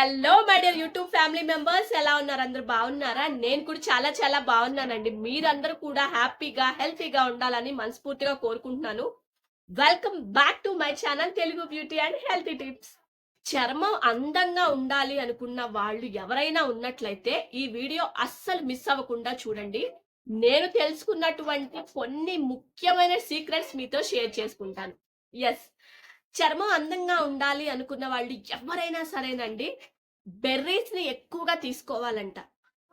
Hello my dear YouTube family members ఎలా ఉన్నారు? అందరు బాగున్నారా? నేను కూడా చాలా చాలా బాగున్నానండి. మీరందరూ కూడా హ్యాపీగా హెల్తీగా ఉండాలని మనస్ఫూర్తిగా కోరుకుంటున్నాను. Welcome back to my channel Telugu beauty and healthy tips చర్మం అందంగా ఉండాలి అనుకున్న వాళ్ళు ఎవరైనా ఉన్నట్లయితే ఈ వీడియో అస్సలు మిస్ అవ్వకుండా చూడండి. నేను తెలుసుకున్నటువంటి కొన్ని ముఖ్యమైన సీక్రెట్స్ మీతో షేర్ చేసుకుంటాను. ఎస్ చర్మం అందంగా ఉండాలి అనుకున్న వాళ్ళు ఎవరైనా సరేనండి బెర్రీస్ని ఎక్కువగా తీసుకోవాలంట.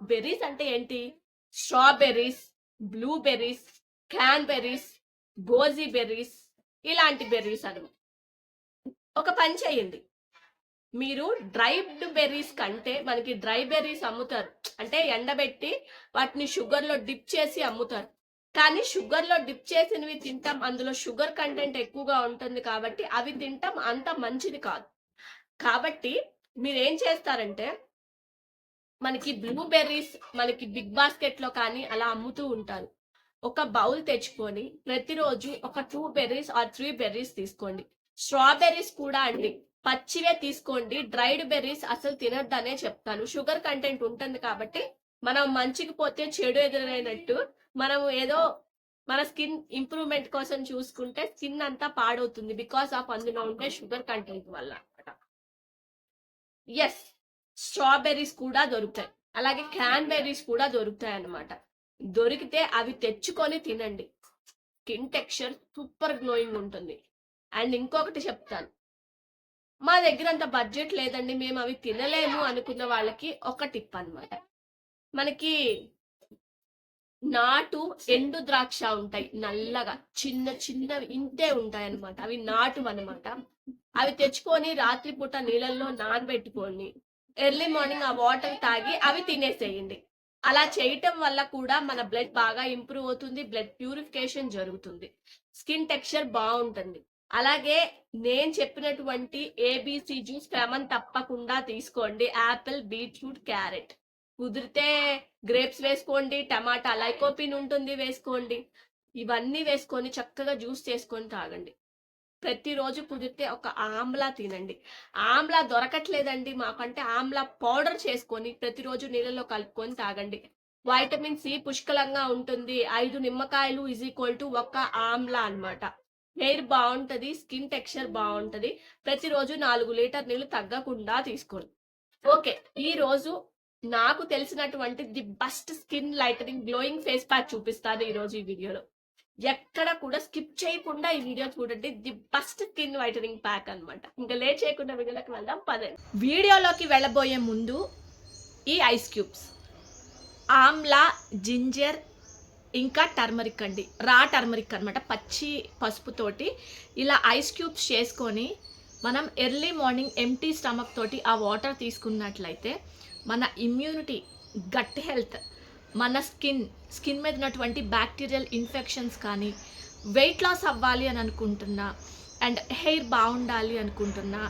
బెర్రీస్ అంటే ఏంటి? Strawberries blueberries cranberries goji berries ఇలాంటి బెర్రీస్ అనమాట ఒక పని చేయండి. మీరు డ్రైడ్ బెర్రీస్ కంటే మనకి డ్రై బెర్రీస్ అమ్ముతారు. అంటే ఎండబెట్టి వాటిని షుగర్లో డిప్ చేసి అమ్ముతారు. కానీ షుగర్లో డిప్ చేసినవి తింటాం అందులో షుగర్ కంటెంట్ ఎక్కువగా ఉంటుంది కాబట్టి అవి తింటాం అంత మంచిది కాదు. కాబట్టి మీరు ఏం చేస్తారంటే మనకి బ్లూ బెర్రీస్ మనకి బిగ్ బాస్కెట్లో కానీ అలా అమ్ముతూ ఉంటారు. ఒక బౌల్ తెచ్చుకొని ప్రతిరోజు ఒక two berries or three berries తీసుకోండి. స్ట్రాబెర్రీస్ కూడా అండి. పచ్చివే తీసుకోండి. డ్రైడ్ బెర్రీస్ అసలు తినద్దనే చెప్తాను. షుగర్ కంటెంట్ ఉంటుంది కాబట్టి మనం మంచికి పోతే చెడు ఎదురైనట్టు మనం ఏదో మన స్కిన్ ఇంప్రూవ్మెంట్ కోసం చూసుకుంటే స్కిన్ అంతా పాడవుతుంది బికాస్ ఆఫ్ అందులో ఉండే షుగర్ కంటెంట్ వల్ల ఎస్ స్ట్రాబెర్రీస్ కూడా దొరుకుతాయి. అలాగే క్యాన్బెర్రీస్ కూడా దొరుకుతాయి అన్నమాట. దొరికితే అవి తెచ్చుకొని తినండి. స్కిన్ టెక్స్చర్ సూపర్ గ్లోయింగ్ ఉంటుంది. అండ్ ఇంకొకటి చెప్తాను. మా దగ్గర అంత బడ్జెట్ లేదండి. మేము అవి తినలేము అనుకున్న వాళ్ళకి ఒక టిప్ అన్నమాట. మనకి నాటు ఎండు ద్రాక్ష ఉంటాయి నల్లగా చిన్న చిన్నవి ఇంతే ఉంటాయి అన్నమాట అవి నాటు అనమాట అవి తెచ్చుకొని రాత్రిపూట నీళ్ళల్లో నానబెట్టుకొని ఎర్లీ మార్నింగ్ ఆ వాటర్ తాగి అవి తినేసేయండి. అలా చేయటం వల్ల కూడా మన బ్లడ్ బాగా ఇంప్రూవ్ అవుతుంది బ్లడ్ ప్యూరిఫికేషన్ జరుగుతుంది. స్కిన్ టెక్స్చర్ బాగుంటుంది. అలాగే నేను చెప్పినటువంటి ఏబిసి జ్యూస్ క్రమం తప్పకుండా తీసుకోండి. Apple beetroot carrot. కుదిరితే గ్రేప్స్ వేసుకోండి టమాటా లైకోపిన్ ఉంటుంది వేసుకోండి. ఇవన్నీ వేసుకొని చక్కగా జ్యూస్ చేసుకొని తాగండి. ప్రతిరోజు కుదిరితే ఒక ఆమ్లా తినండి. ఆమ్లా దొరకట్లేదండి మాకంటే. ఆమ్లా పౌడర్ చేసుకొని ప్రతిరోజు నీళ్ళలో కలుపుకొని తాగండి. వైటమిన్ సి పుష్కలంగా ఉంటుంది. ఐదు నిమ్మకాయలు ఈజ్ ఈక్వల్ టు ఒక ఆమ్లా అన్నమాట. హెయిర్ బాగుంటది స్కిన్ టెక్స్చర్ బాగుంటది. ప్రతిరోజు నాలుగు లీటర్ నీళ్ళు తగ్గకుండా తీసుకోండి. ఓకే ఈ రోజు నాకు తెలిసినటువంటి the best skin lightening glowing face pack చూపిస్తాను ఈరోజు ఈ వీడియోలో. ఎక్కడ కూడా స్కిప్ చేయకుండా ఈ వీడియో చూడండి. The best skin whitening pack అన్నమాట. ఇంకా లేట్ చేయకుండా వీడియోలోకి వెళ్దాం. పదే వీడియోలోకి వెళ్ళబోయే ముందు ఈ ఐస్ క్యూబ్స్. ఆమ్లా జింజర్ ఇంకా టర్మరిక్ అండి. రా టర్మరిక్ అనమాట పచ్చి పసుపుతోటి ఇలా ఐస్ క్యూబ్స్ చేసుకొని మనం ఎర్లీ మార్నింగ్ ఎంటీ స్టమక్ తోటి ఆ వాటర్ తీసుకున్నట్లయితే మన ఇమ్యూనిటీ గట్ హెల్త్ మన స్కిన్ స్కిన్ మీద ఉన్నటువంటి బ్యాక్టీరియల్ ఇన్ఫెక్షన్స్ కానీ వెయిట్ లాస్ అవ్వాలి అని అనుకుంటున్నా అండ్ హెయిర్ బాగుండాలి అనుకుంటున్నా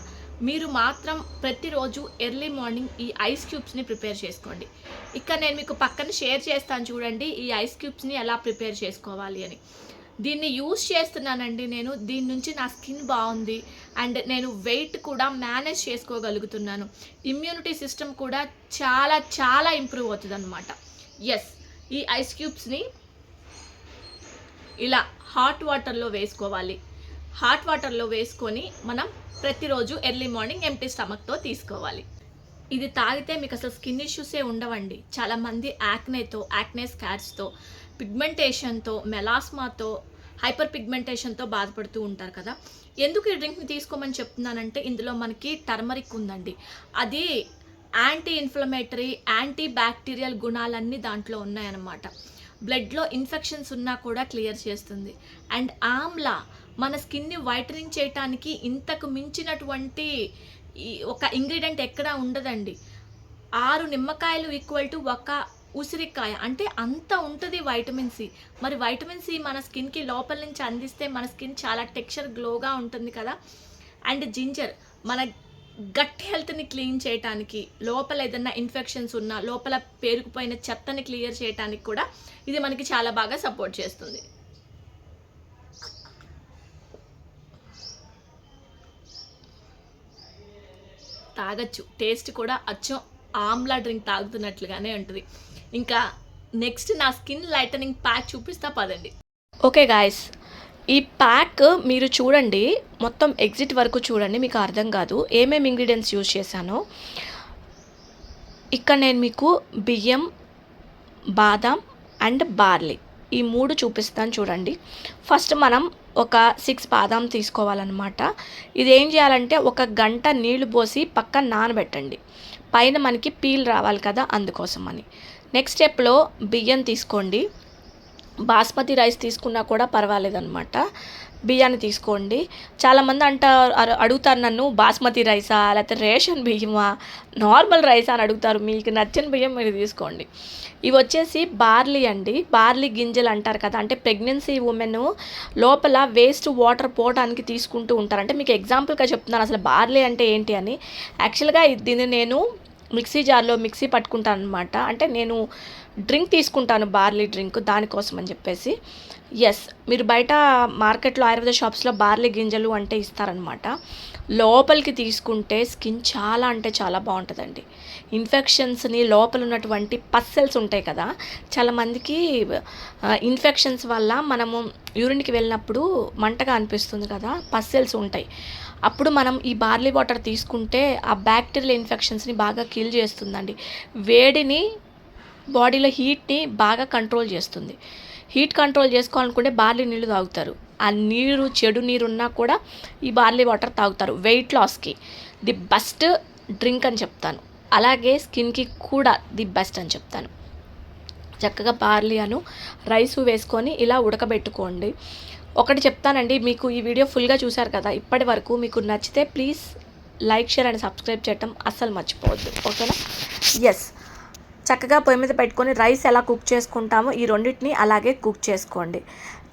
మీరు మాత్రం ప్రతిరోజు ఎర్లీ మార్నింగ్ ఈ ఐస్ క్యూబ్స్ని ప్రిపేర్ చేసుకోండి. ఇక్కడ నేను మీకు పక్కన షేర్ చేస్తాను చూడండి ఈ ఐస్ క్యూబ్స్ని ఎలా ప్రిపేర్ చేసుకోవాలి అని. దీన్ని యూస్ చేస్తున్నానండి నేను. దీని నుంచి నా స్కిన్ బాగుంది. అండ్ నేను వెయిట్ కూడా మేనేజ్ చేసుకోగలుగుతున్నాను. ఇమ్యూనిటీ సిస్టమ్ కూడా చాలా చాలా ఇంప్రూవ్ అవుతుంది అనమాట ఎస్ ఈ ఐస్ క్యూబ్స్ని ఇలా హాట్ వాటర్లో వేసుకోవాలి. హాట్ వాటర్లో వేసుకొని మనం ప్రతిరోజు ఎర్లీ మార్నింగ్ ఎంటీ స్టమక్తో తీసుకోవాలి. ఇది తాగితే మీకు అసలు స్కిన్ ఇష్యూసే ఉండవండి. చాలామంది యాక్నేతో యాక్నే స్కార్స్తో పిగ్మెంటేషన్తో మెలాస్మాతో హైపర్ పిగ్మెంటేషన్తో బాధపడుతూ ఉంటారు కదా. ఎందుకు ఈ డ్రింక్ని తీసుకోమని చెప్తున్నానంటే ఇందులో మనకి టర్మరిక్ ఉందండి. అది యాంటీ ఇన్ఫ్లమేటరీ యాంటీ బ్యాక్టీరియల్ గుణాలన్నీ దాంట్లో ఉన్నాయన్నమాట. బ్లడ్లో ఇన్ఫెక్షన్స్ ఉన్నా కూడా క్లియర్ చేస్తుంది. అండ్ ఆమ్లా మన స్కిన్ని వైటనింగ్ చేయటానికి ఇంతకు మించినటువంటి ఈ ఒక ఇంగ్రీడియంట్ ఎక్కడా ఉండదండి. ఆరు నిమ్మకాయలు ఈక్వల్ టు ఒక ఉసిరికాయ. అంటే అంత ఉంటుంది వైటమిన్ సి మరి వైటమిన్ సి మన స్కిన్కి లోపల నుంచి అందిస్తే మన స్కిన్ చాలా టెక్స్చర్ గ్లోగా ఉంటుంది కదా. అండ్ జింజర్ మన గట్ హెల్త్ని క్లీన్ చేయటానికి లోపల ఏదైనా ఇన్ఫెక్షన్స్ ఉన్నా లోపల పేరుకుపోయిన చెత్తని క్లియర్ చేయటానికి కూడా ఇది మనకి చాలా బాగా సపోర్ట్ చేస్తుంది. తాగొచ్చు. టేస్ట్ కూడా అచ్చం. ఆమ్లా డ్రింక్ తాగుతున్నట్లుగానే ఉంటుంది. ఇంకా నెక్స్ట్ నా స్కిన్ లైటనింగ్ ప్యాక్ చూపిస్తా పదండి. ఓకే గాయస్ ఈ ప్యాక్ మీరు చూడండి. మొత్తం ఎగ్జిట్ వరకు చూడండి మీకు అర్థం కాదు. ఏమేమి ఇంగ్రీడియంట్స్ యూజ్ చేశానో. ఇక్కడ నేను మీకు బియ్యం బాదాం అండ్ బార్లీ ఈ మూడు చూపిస్తాను చూడండి. ఫస్ట్ మనం ఒక సిక్స్ బాదాం తీసుకోవాలన్నమాట. ఇది ఏం చేయాలంటే ఒక గంట నీళ్ళు పోసి పక్కన నానబెట్టండి. పైన మనకి పీల్ రావాలి కదా అందుకోసం అని నెక్స్ట్ స్టెప్లో బియ్యం తీసుకోండి. బాస్మతి రైస్ తీసుకున్నా కూడా పర్వాలేదన్నమాట. బియ్యాన్ని తీసుకోండి. చాలామంది అంట అడుగుతారు నన్ను బాస్మతి రైసా లేకపోతే రేషన్ బియ్యమా? నార్మల్ రైసా అని అడుగుతారు. మీకు నచ్చిన బియ్యం మీరు తీసుకోండి. ఇవి వచ్చేసి బార్లీ అండి. బార్లీ గింజలు అంటారు కదా అంటే ప్రెగ్నెన్సీ ఉమెన్ లోపల వేస్ట్ వాటర్ పోవడానికి తీసుకుంటూ ఉంటారు. అంటే మీకు ఎగ్జాంపుల్గా చెప్తున్నాను అసలు బార్లీ అంటే ఏంటి అని. యాక్చువల్గా దీన్ని నేను మిక్సీ జార్లో మిక్సీ పట్టుకుంటాను అనమాట అంటే నేను డ్రింక్ తీసుకుంటాను బార్లీ డ్రింక్ దానికోసం అని చెప్పేసి. ఎస్ మీరు బయట మార్కెట్లో ఆయుర్వేద షాప్స్లో బార్లీ గింజలు అంటే ఇస్తారనమాట లోపలికి తీసుకుంటే స్కిన్ చాలా అంటే చాలా బాగుంటుందండి. ఇన్ఫెక్షన్స్ని లోపల ఉన్నటువంటి పస్సెల్స్ ఉంటాయి కదా చాలామందికి ఇన్ఫెక్షన్స్ వల్ల మనము యూరిన్కి వెళ్ళినప్పుడు మంటగా అనిపిస్తుంది కదా పస్సెల్స్ ఉంటాయి. అప్పుడు మనం ఈ బార్లీ వాటర్ తీసుకుంటే ఆ బ్యాక్టీరియల్ ఇన్ఫెక్షన్స్ని బాగా కిల్ చేస్తుందండి. వేడిని బాడీలో హీట్ని బాగా కంట్రోల్ చేస్తుంది. హీట్ కంట్రోల్ చేసుకోవాలనుకుంటే బార్లీ నీళ్ళు తాగుతారు. ఆ నీరు చెడు నీరు ఉన్నా కూడా ఈ బార్లీ వాటర్ తాగుతారు. వెయిట్ లాస్కి ది బెస్ట్ డ్రింక్ అని చెప్తాను. అలాగే స్కిన్కి కూడా ది బెస్ట్ అని చెప్తాను. చక్కగా బార్లీ అను రైస్ వేసుకొని ఇలా ఉడకబెట్టుకోండి. ఒకటి చెప్తానండి మీకు ఈ వీడియో ఫుల్గా చూశారు కదా ఇప్పటి వరకు మీకు నచ్చితే please like share and subscribe చేయటం అస్సలు మర్చిపోవద్దు. ఓకేనా? ఎస్ చక్కగా పొయ్యి మీద పెట్టుకొని రైస్ ఎలా కుక్ చేసుకుంటామో ఈ రెండింటిని అలాగే కుక్ చేసుకోండి.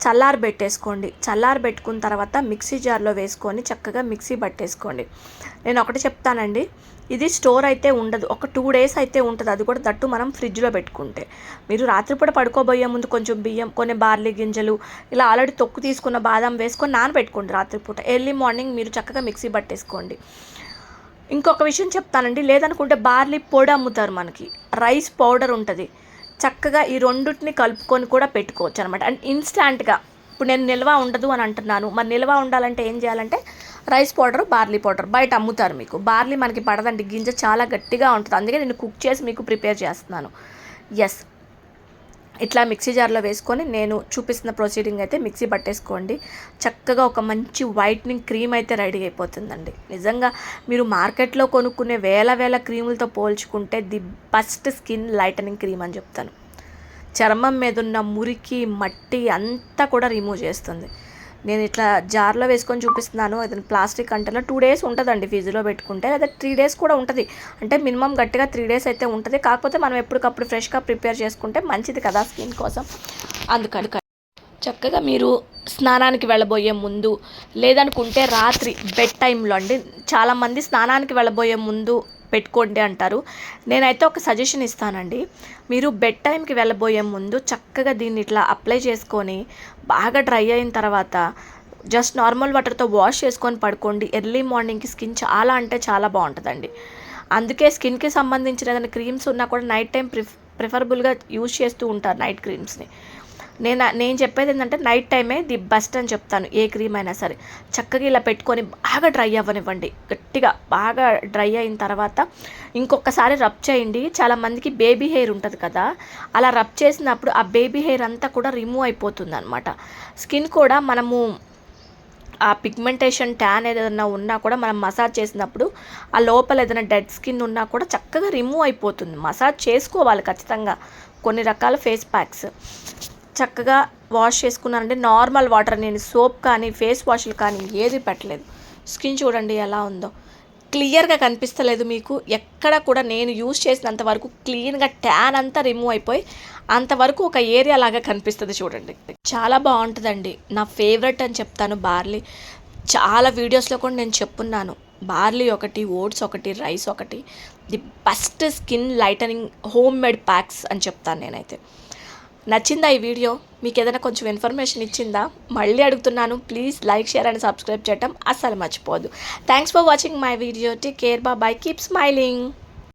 చల్లారి పెట్టేసుకోండి. చల్లారి పెట్టుకున్న తర్వాత మిక్సీ జార్లో వేసుకొని చక్కగా మిక్సీ పట్టేసుకోండి. నేను ఒకటి చెప్తానండి. ఇది స్టోర్ అయితే ఉండదు. ఒక టూ డేస్ అయితే ఉంటుంది. అది కూడా దట్టు మనం ఫ్రిడ్జ్లో పెట్టుకుంటే. మీరు రాత్రిపూట పడుకోబోయే ముందు కొంచెం బియ్యం కొన్ని బార్లీ గింజలు ఇలా ఆల్రెడీ తొక్కు తీసుకున్న బాదం వేసుకొని నానబెట్టుకోండి రాత్రిపూట. ఎర్లీ మార్నింగ్ మీరు చక్కగా మిక్సీ పట్టేసుకోండి. ఇంకొక విషయం చెప్తానండి. లేదనుకుంటే బార్లీ పొడి అమ్ముతారు మనకి. రైస్ పౌడర్ ఉంటుంది. చక్కగా ఈ రెండుటిని కలుపుకొని కూడా పెట్టుకోవచ్చు అనమాట అండ్ ఇన్స్టాంట్గా ఇప్పుడు నేను నిల్వ ఉండదు అని అంటున్నాను. మరి నిల్వ ఉండాలంటే ఏం చేయాలంటే రైస్ పౌడర్ బార్లీ పౌడర్ బయట అమ్ముతారు మీకు. బార్లీ మనకి పడదండి. గింజ చాలా గట్టిగా ఉంటుంది. అందుకే నేను కుక్ చేసి మీకు ప్రిపేర్ చేస్తున్నాను. ఎస్ ఇట్లా మిక్సీ జార్లో వేసుకొని నేను చూపిస్తున్న ప్రొసీడింగ్ అయితే మిక్సీ పట్టేసుకోండి. చక్కగా ఒక మంచి వైట్నింగ్ క్రీమ్ అయితే రెడీ అయిపోతుందండి. నిజంగా మీరు మార్కెట్లో కొనుక్కునే వేల వేల క్రీములతో పోల్చుకుంటే the best skin lightening cream అని చెప్తాను. చర్మం మీద ఉన్న మురికి మట్టి అంతా కూడా రిమూవ్ చేస్తుంది. నేను ఇట్లా జార్లో వేసుకొని చూపిస్తున్నాను. అది ప్లాస్టిక్ కంటైనర్లో టూ డేస్ ఉంటుందండి ఫ్రిడ్జ్లో పెట్టుకుంటే. లేదా త్రీ డేస్ కూడా ఉంటుంది. అంటే మినిమం గట్టిగా త్రీ డేస్ అయితే ఉంటుంది. కాకపోతే మనం ఎప్పటికప్పుడు ఫ్రెష్గా ప్రిపేర్ చేసుకుంటే మంచిది కదా స్కిన్ కోసం. అందుకని చక్కగా మీరు స్నానానికి వెళ్ళబోయే ముందు లేదనుకుంటే రాత్రి బెడ్ టైంలో అండి. చాలామంది స్నానానికి వెళ్ళబోయే ముందు పెట్టుకోండి అంటారు. నేనైతే ఒక సజెషన్ ఇస్తానండి. మీరు బెడ్ టైంకి వెళ్ళబోయే ముందు చక్కగా దీన్ని ఇట్లా అప్లై చేసుకొని బాగా డ్రై అయిన తర్వాత జస్ట్ నార్మల్ వాటర్తో వాష్ చేసుకొని పడుకోండి. ఎర్లీ మార్నింగ్కి స్కిన్ చాలా అంటే చాలా బాగుంటుందండి. అందుకే స్కిన్కి సంబంధించిన ఏదైనా క్రీమ్స్ ఉన్నా కూడా నైట్ టైం ప్రిఫ్ ప్రిఫరబుల్గా యూజ్ చేస్తూ ఉంటారు నైట్ క్రీమ్స్ని నేను నేను చెప్పేది ఏంటంటే నైట్ టైమే ది బెస్ట్ అని చెప్తాను. ఏ క్రీమ్ అయినా సరే. చక్కగా ఇలా పెట్టుకొని బాగా డ్రై అవ్వనివ్వండి. గట్టిగా బాగా డ్రై అయిన తర్వాత ఇంకొకసారి రబ్ చేయండి. చాలా మందికి బేబీ హెయిర్ ఉంటుంది కదా. అలా రబ్ చేసినప్పుడు ఆ బేబీ హెయిర్ అంతా కూడా రిమూవ్ అయిపోతుంది అనమాట స్కిన్ కూడా మనము ఆ పిగ్మెంటేషన్ ట్యాన్ ఏదైనా ఉన్నా కూడా మనం మసాజ్ చేసినప్పుడు ఆ లోపల ఏదైనా డెడ్ స్కిన్ ఉన్నా కూడా చక్కగా రిమూవ్ అయిపోతుంది. మసాజ్ చేసుకోవాలి ఖచ్చితంగా. కొన్ని రకాల ఫేస్ ప్యాక్స్ చక్కగా వాష్ చేసుకున్నానంటే నార్మల్ వాటర్ నేను సోప్ కానీ ఫేస్ వాష్లు కానీ ఏది పెట్టలేదు. స్కిన్ చూడండి ఎలా ఉందో. క్లియర్గా కనిపిస్తలేదు మీకు. ఎక్కడ కూడా నేను యూజ్ చేసినంత వరకు క్లీన్గా ట్యాన్ అంతా రిమూవ్ అయిపోయి అంతవరకు ఒక ఏరియా లాగా కనిపిస్తుంది చూడండి. చాలా బాగుంటుందండి. నా ఫేవరెట్ అని చెప్తాను బార్లీ. చాలా వీడియోస్లో కూడా నేను చెప్పున్నాను. బార్లీ ఒకటి ఓట్స్ ఒకటి రైస్ ఒకటి. The best skin lightening homemade packs అని చెప్తాను నేనైతే. నచ్చిందా ఈ వీడియో? మీకు ఏదైనా కొంచెం ఇన్ఫర్మేషన్ ఇచ్చిందా? మళ్ళీ అడుగుతున్నాను. Please like share and subscribe చేయటం అస్సలు మర్చిపోదు thanks for watching my video take care బా బై కీప్ స్మైలింగ్